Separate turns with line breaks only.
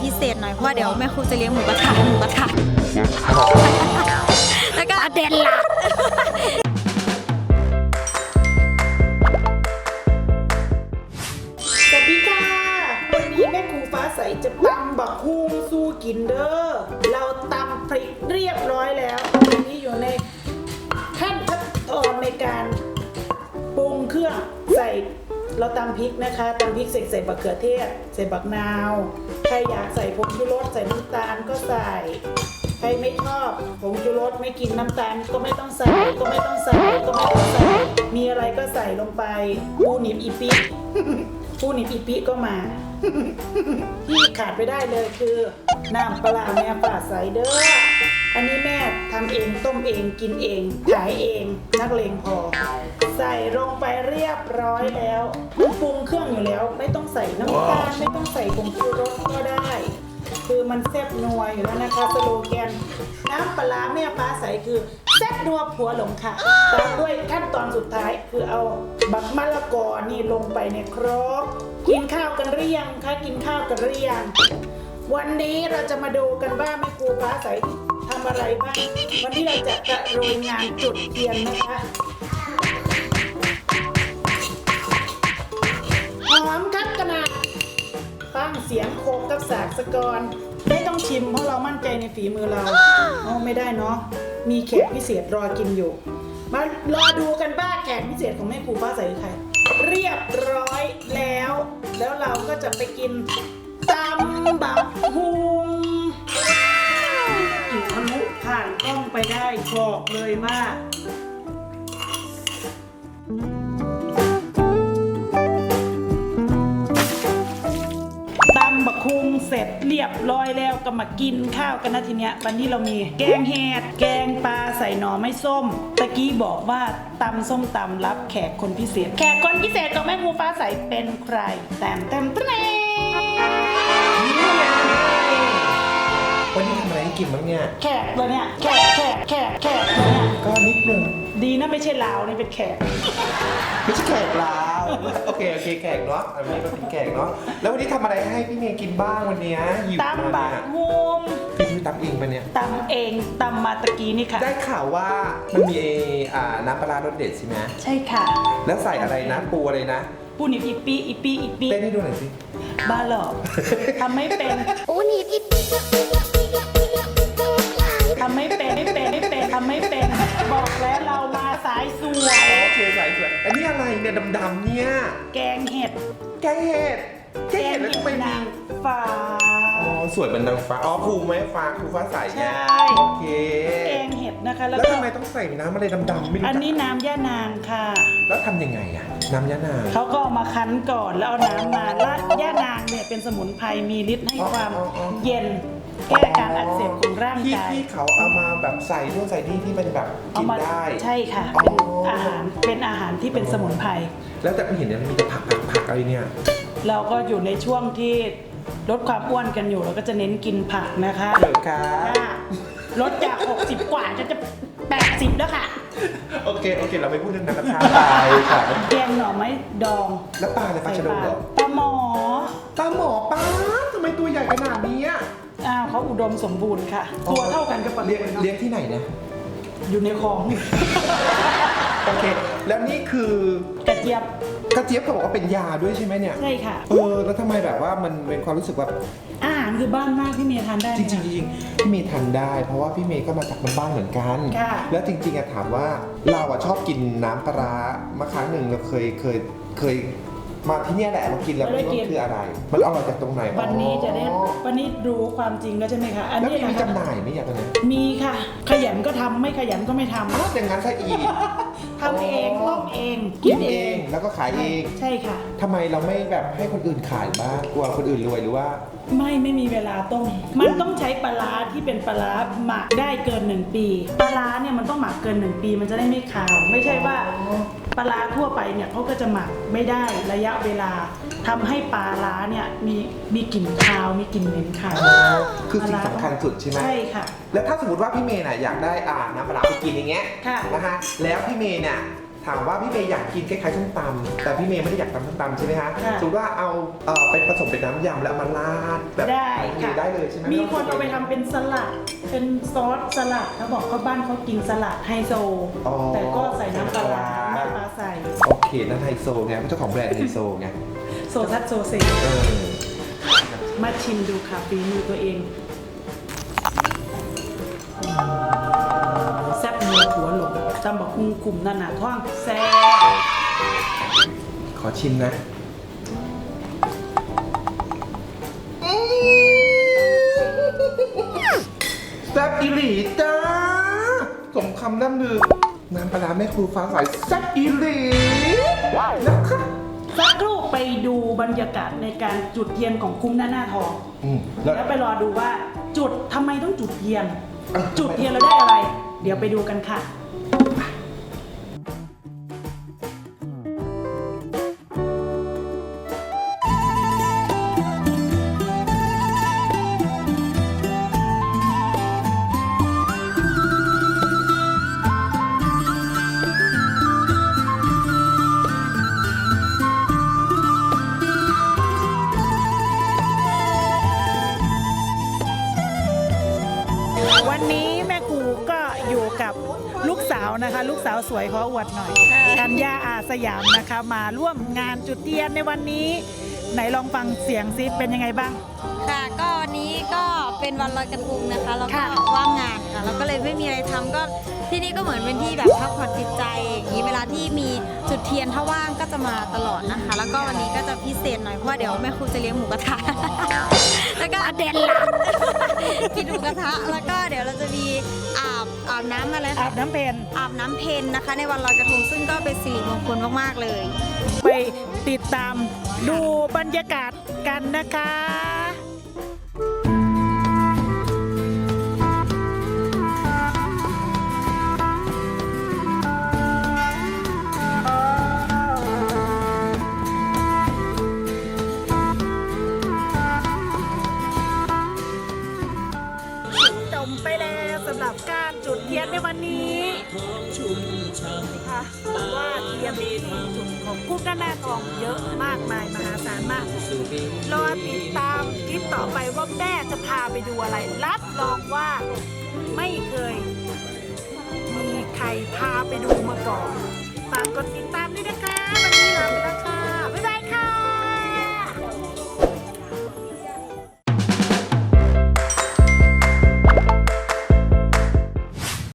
พิเศษหน่อยเพราะว่าเดี๋ยวแม่ครูจะเลี้ยงหมูกระทะหมูกระทะแล้วก็เด็นหลัก
สวัสดีค่ะ วันนี้แม่ครูฟ้าใสจะตำบักฮุงสู้กินเด้อ เราตำพริกเรียบร้อยแล้วอันนี้อยู่ในขั้นตอนในการปรุงเครื่องใส่ เราตำพริกนะคะตำพริกเสร็จใส่บักเขือเทศใส่บักนาวใครอยากใส่ผงชูรสใส่น้ำตาลก็ใส่ใครไม่ชอบผงชูรสไม่กินน้ำตาลก็ไม่ต้องใส่ก็ไม่ต้องใส่ก็ไม่ต้องใส่มีอะไรก็ใส่ลงไปปูหนิบอีปิผู้นิปิปิก็มาที่ขาดไปได้เลยคือน้ำปลาแม่ป่าใสเด้ออันนี้แม่ทำเองต้มเองกินเองขายเองนักเลงพอ ใส่ลงไปเรียบร้อยแล้วมันปรุงเครื่องอยู่แล้ว ไม่ต้องใส่น้ำตาลไม่ต้องใส่ผงชูรสก็ได้ คือมันแซ่บนัวอยู่แล้วนะคะสโลแกนน้ำปลาร้าแม่ฟ้าใสคือแซ่บนัวผัวหลงค่ะตามด้วยขั้นตอนสุดท้ายคือเอาบักมะละกอนี่ลงไปในครกกินข้าวกันหรือยังคะกินข้าวกันหรือยังวันนี้เราจะมาดูกันว่าแม่ครูฟ้าใสทำอะไรบ้างวันนี้เราจะกระโรยงานจุดเทียนนะคะ เสียงโคกกับสากสกอนไม่ต้องชิมเพราะเรามั่นใจในฝีมือเราโอ้ไม่ได้เนาะมีแขกพิเศษรอกินอยู่ มารอดูกันบ้าแขกพิเศษของแม่ครูฟ้าใสคือใครเรียบร้อยแล้ว แล้วเราก็จะไปกินตำบักฮุงกินทะลุผ่านกล้องไปได้บอกเลยว่า ร็จเรียบร้อยแล้วก็มากินข้าวกันนะทีเนี้ยวันนี้เรามีแกงเห็ดแกงปลาใส่หน่อไม่ส้มตะกี้บอกว่าตำส้มตำรับแขกคนพิเศษ แขกคนพิเศษของแม่ครูฟ้าใสเป็นใครแต้มแต้มต้ม
วันนี้ทำอะไรให้กินบ้างเนี่ย
แขกเลยเนี่ยแขกแขกแขกแขกเลยเนี่ย
ก็นิดนึง
ดีนะไม่ใช่ลาวนี่เป็นแขก
ไม่ใช่แขกลาวโอเคโอเคแขกเนาะอันนี้ก็เป็นแขกเนาะแล้ววันนี้ทำอะไรให้พี่เมย์กินบ้างวันเนี้ยหิว
ตำ
มา
บัก
เนี่ย
ฮุง
พี่คือตำเองปะเนี่ย
ตำเองตำมาตะกี้นี่ค่ะ
ได้ข่าวว่ามันมีอ่าน้ำปลาร้ารสเด็ดใช่ไหม
ใช่ค่ะ
แล้วใส่อะไรนะปูอะไรนะ
ปูนิบอีปีอีปีอีปี
เต้นให้ดูหน่อยสิ
บ้าหรอกทำไม่เป็น
อูนี่พี่
ทำไม่เป็นไม่เป็นไม่เป็น ทำไม่เป็น บอกแล้วเรามาสายสวย
โอเคใส่สวยอันนี้อะไรเนี่ยดำๆเนี่ย
แกงเห็ด
แกงเห็ด แกงเห็ดแล้วทำไมมี
นางฟ้า
อ๋อ สวยเป็นนางฟ้า อ๋อภูไหมฟ้าภูฟ้าใสเนี่ย
ใช่
โอเค
แกงเห็ดนะคะ แล้ว
แล้ว
ก็
ทำไมต้องใส่น้ำอะไรดำๆไม่รู้
อัน
จัก
นี้น้ำย่านางค่ะ
แล้วทำยังไงอะน้ำยะนาง
เขาก็เอามาคั้นก่อนแล้วเอาน้ำมาลาดย่านางเนี่ยเป็นสมุนไพรมีฤทธิ์ให้ความ
อ๋ออ๋อ
เย็น แก้การอักเสบของร่าง
ที่
กาย
ที่เขาเอามาแบบใส่นู่นใส่นี่ที่เป็นแบบ
เอา
กิน
มา
ได้
ใช่ค่ะ
อ๋อ
เป็นอาหารเป็นอาหารที่เป็นสมุนไพร
แล้วแต่ไม่เห็นเนี่ยมันมีแต่ผักผักผักอะไรเนี่ย
เราก็อยู่ในช่วงที่ลดความอ้วนกันอยู่เราก็จะเน้นกินผักนะคะ
เหรอครับ
ค่ะลดจาก 60 กว่าจะจะ80แล้วค่ะ
โอเคโอเค เราไม่พูดเรื่องนั้นนะครับตายค่ะ
แกงหน่อไม้ดอง
แล้วปลาอะไรปลาชะโดเหรอ
ปลาหมอ
ปลาหมอปลาทำ ไมตัวใหญ่ขนาดนี้อะ
อ้าวเขาอุดมสมบูรณ์ค่ะ ตัวเท่ากันกับปลา
เลี้ยง
เนาะ
เลี้ยงที่ไหนนะ
อยู่ในคลอง
โอเค แล้วนี่คือก
ระเจี๊ยบ
กระเจี๊ยบเขาบอกว่าเป็นยาด้วยใช่ไหมเนี่ย
ใช่ค่ะ
เออ แล้วทำไมแบบว่ามันเป็นความรู้สึกแบบ
อาหารคือบ้านมากพี่เมย์ทานได้ไหม
จริงๆจริงๆพี่เมย์ทานได้ เพราะว่าพี่เมย์ก็มาจากบ้านๆเหมือนกัน
ค่ะ
แล้วจริงๆอะถามว่าเราอะชอบกินน้ำปลาร้ามาครั้งหนึ่งเราเคยเคยเคย มาที่เนี่ยแหละมากินแล้วไม่รู้ว่าคืออะไร มันอร่อยจากตรงไหน
วันนี้จะได้
อ๋อ
วันนี้รู้ความจริงแล้วใช่ไหมคะ อัน
แล้ว
นี้
มี
นะ
จำหน่ายไหมอยากกันนะ
มีค่ะ ขยันก็ทำไม่ขยันก็ไม่ทำ
ถ้าอย่างนั้นซะอีก
ทำเอง
อ๋อ
ต้มเอง
กินเองแล้วก็ขายเอง
ใช่ค่ะ
ทำไมเราไม่แบบให้คนอื่นขายบ้างกลัวคนอื่นรวยหรือว่า
ไม่ไม่มีเวลาต้ม มันต้องใช้ปลาร้าที่เป็นปลาร้าหมักได้เกิน1ปี ปลาร้าเนี่ยมันต้องหมักเกิน1ปีมันจะได้ไม่คาว ไม่ใช่ว่า ปลาร้าทั่วไปเนี่ยเขาก็จะหมักไม่ได้ระยะเวลาทำให้ปลาร้าเนี่ยมีมีกลิ่นคาวมีกลิ่นเหม็นคาว
คือสิ่งสำคัญสุดใช่ไหม
ใช่ค่ะ
แล้วถ้าสมมติว่าพี่เมย์น่ะอยากได้อ่าน้ำปลาร้าไปกินอย่างเงี้ย
ค่ะ
นะคะแล้วพี่เมย์เนี่ยถามว่าพี่เมย์อยากกินคล้ายๆส้มตำแต่พี่เมย์ไม่ได้อยากตำส้มตำใช่ไหมฮะ
ค่ะ
สมมติว่าเอาเอ่อไปผสมเป็นน้ำยำแล้วเอามาราดแบบ
ได้ค่ะ
ได้เลยใช่ไหม
มีคนเอาไปทำเป็นสลัด เป็นซอสสลัดเขาบอกเขาบ้านเขากินสลัดไฮโซ
อ๋อ
แต่ก็ใส่น้ำปลาร้าแม่ปลาใส่
โอเค นั่นไฮโซไงเจ้าของแบรนด์ไฮโซไง
โซซัสโซเซ
เออ
มาชิมดูค่ะฝีมือตัวเองแซ่บเนื้อหัวหลงจำบอกคุงกลุ่มนั่นน่ะท้องแซ่บ
ขอชิมนะแซ่บอีหลีจ้าสมคำล่ำลือน้ำปลาร้าแม่ครูฟ้าใสแซ่บอีหลี นะคะ
สักครู่ไปดูบรรยากาศในการจุดเทียนของคุ้มหน้าหน้าทอง
อืมแล้ว
แล้วไปรอดูว่าจุดทำไมต้องจุดเทียน
เอ้า
จุดเทียนเราได้อะไร เดี๋ยวไปดูกันค่ะ นะคะ ลูกสาวสวยขออวดหน่อยกัญญาอาสยามนะคะ มาร่วมงานจุดเทียนในวันนี้ ไหนลองฟังเสียงซิเป็นยังไงบ้าง
ค่ะก็วันนี้ก็เป็นวันลอยกระทงนะคะแล้วก็
ค่ะ
ว่างงานค่ะแล้วก็เลยไม่มีอะไรทำก็ที่นี่ก็เหมือนเป็นที่แบบพักผ่อนจิตใจอย่างนี้เวลาที่มีจุดเทียนถ้าว่างก็จะมาตลอดนะคะ แล้วก็วันนี้ก็จะพิเศษหน่อยเพราะว่าเดี๋ยวแม่ครูจะเลี้ยงหมูกระทะแล้วก็เด่นหลัก กินหมูกระทะแล้วก็เดี๋ยวเราจะมีอาบอาบน้ำอะไร
อา
คะ
บน้ำเพน
อาบน้ำเพนนะคะ ในวันลอยกระทงซึ่งก็เป็นสิริมงคลมากๆเลย
ไปติดตามดูบรรยากาศกันนะคะ นะคะว่าเทียมที่จุดของคู่กันหน้าทองเยอะมากมายมหาศาลมาก รอติดตามคลิปต่อไปว่าแม่จะพาไปดูอะไร รับรองว่าไม่เคย มีใครพาไปดูมาก่อนฝากกดติดตาม